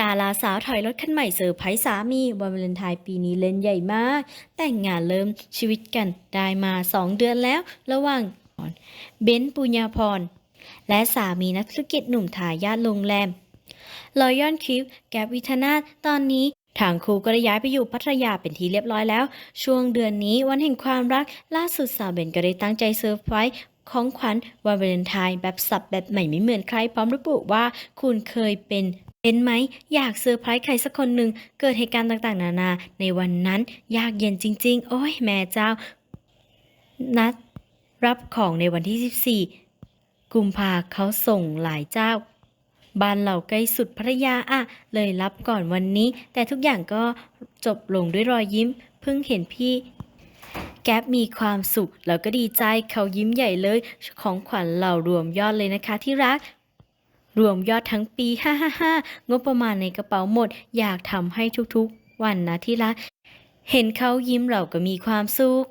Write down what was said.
ดาราสาวถอยรถคันใหม่เซอร์ไพรส์สามีวันวาเลนไทน์ปีนี้เล่นใหญ่มาก แต่งงานเริ่มชีวิตกันได้มา 2 เดือนแล้ว ระหว่างเบนซ์ปุญญาพร และสามีนักธุรกิจหนุ่มทายาทโรงแรมลอยอนคิวแกบวิทนาตอนนี้ทางครูก็ได้ย้ายไปอยู่พัทยาเป็นที่เรียบร้อยแล้ว ช่วงเดือนนี้วันแห่งความรัก ล่าสุดสาวเบนก็ได้ตั้งใจเซอร์ไพรส์ของขวัญวันวาเลนไทน์แบบสับแบบใหม่ไม่เหมือนใครพร้อมระบุว่าคุณเคยเป็น เป็นไหมอยากเซอร์ไพรส์ใครสักคนหนึ่งเกิดเหตุการณ์ต่างๆ นานาในวันนั้นยากเย็นจริง ๆ โอ้ยแม่เจ้า นัดรับของในวันที่ 14 กุมภาเขาส่งหลายเจ้าบ้านเราใกล้สุดพัทยาอะเลยรับก่อนวันนี้ แต่ทุกอย่างก็จบลงด้วยรอยยิ้ม เพิ่งเห็นพี่แก๊ปมีความสุข แล้วก็ดีใจเขายิ้มใหญ่เลย ของขวัญเรารวมยอดเลยนะคะที่รัก รวมยอดทั้งปีฮ่าฮ่าฮ่างบประมาณในกระเป๋าหมด อยากทำให้ทุกๆ วันนะที่รัก เห็นเขายิ้มเราก็มีความสุข